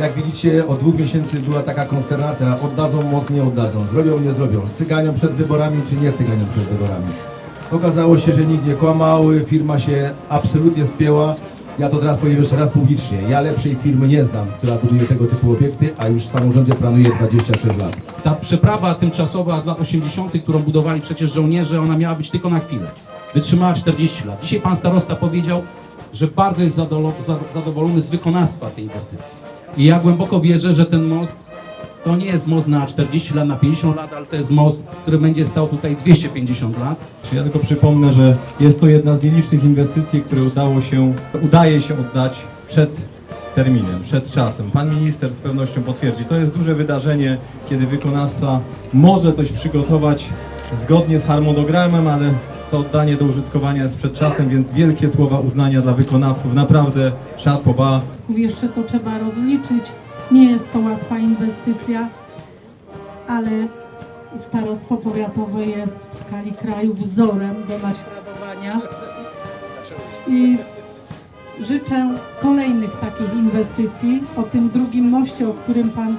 Jak widzicie, od dwóch miesięcy była taka konsternacja, oddadzą most, nie oddadzą, zrobią, nie zrobią, cyganią przed wyborami, czy nie cyganią przed wyborami. Okazało się, że nikt nie kłamał, firma się absolutnie spięła. Ja to teraz powiem jeszcze raz publicznie. Ja lepszej firmy nie znam, która buduje tego typu obiekty, a już w samorządzie planuje 26 lat. Ta przeprawa tymczasowa z lat 80., którą budowali przecież żołnierze, ona miała być tylko na chwilę. Wytrzymała 40 lat. Dzisiaj pan starosta powiedział, że bardzo jest zadowolony z wykonawstwa tej inwestycji. I ja głęboko wierzę, że ten most to nie jest most na 40 lat, na 50 lat, ale to jest most, który będzie stał tutaj 250 lat. Ja tylko przypomnę, że jest to jedna z nielicznych inwestycji, które udało się, udaje się oddać przed terminem, przed czasem. Pan minister z pewnością potwierdzi. To jest duże wydarzenie, kiedy wykonawca może coś przygotować zgodnie z harmonogramem, ale to oddanie do użytkowania jest przed czasem, więc wielkie słowa uznania dla wykonawców. Naprawdę chapeau bas. Jeszcze to trzeba rozliczyć. Nie jest to łatwa inwestycja, ale starostwo powiatowe jest w skali kraju wzorem do naśladowania. I życzę kolejnych takich inwestycji. O tym drugim moście, o którym pan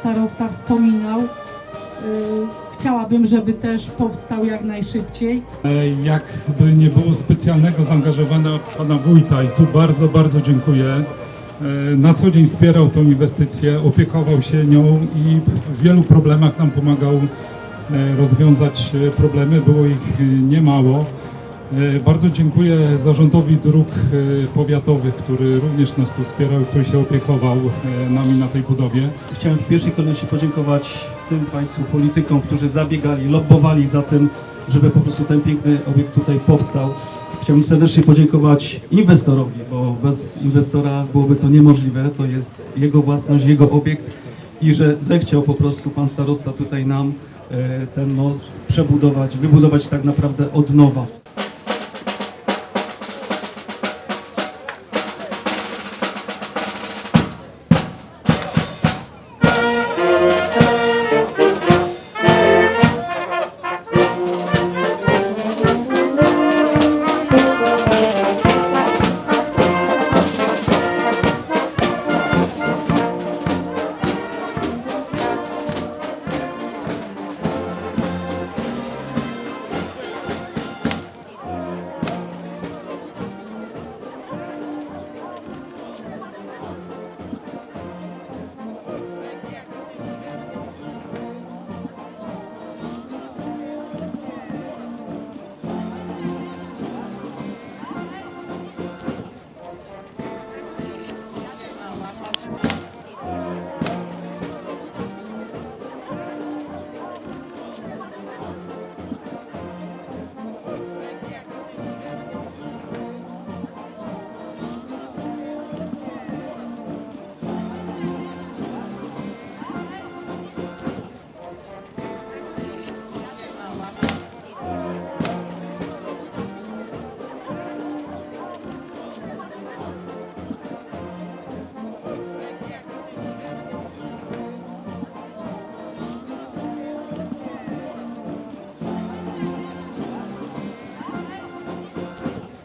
starosta wspominał, yy, chciałabym, żeby też powstał jak najszybciej. E, Jakby nie było specjalnego zaangażowania pana wójta i tu bardzo, bardzo dziękuję. E, Na co dzień wspierał tą inwestycję, opiekował się nią i w wielu problemach nam pomagał e, rozwiązać problemy. Było ich niemało. Bardzo dziękuję zarządowi dróg powiatowych, który również nas tu wspierał, i który się opiekował nami na tej budowie. Chciałem w pierwszej kolejności podziękować tym Państwu politykom, którzy zabiegali, lobbowali za tym, żeby po prostu ten piękny obiekt tutaj powstał. Chciałbym serdecznie podziękować inwestorowi, bo bez inwestora byłoby to niemożliwe. To jest jego własność, jego obiekt i że zechciał po prostu Pan Starosta tutaj nam e, ten most przebudować, wybudować tak naprawdę od nowa.